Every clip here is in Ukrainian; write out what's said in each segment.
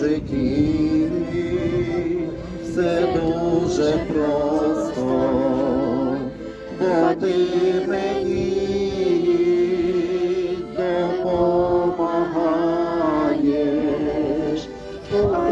житті, все дуже просто, бо ти мені допомагаєш. Нічого,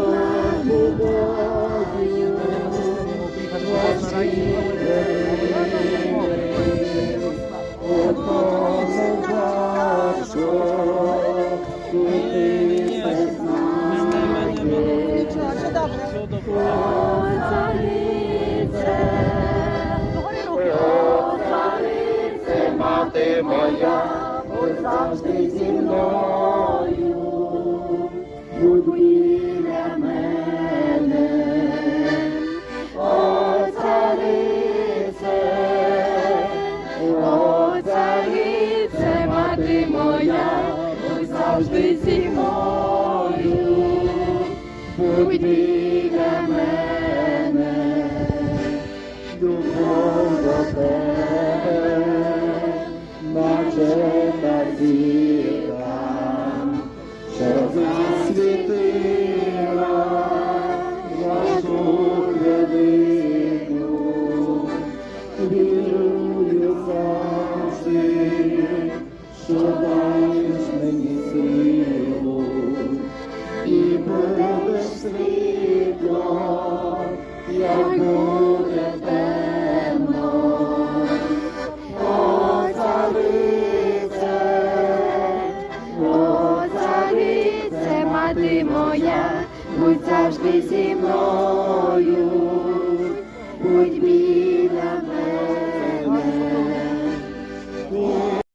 Мати моя, будь завжди зі мною, будь біля мене, о царице, о царице, мати моя, будь завжди зі мною, будь біля мене, любов до тебе, засвітила вашу хвилину, вірую що даєш мені силу. І будеш світло, ти моя, будь завжди зі мною.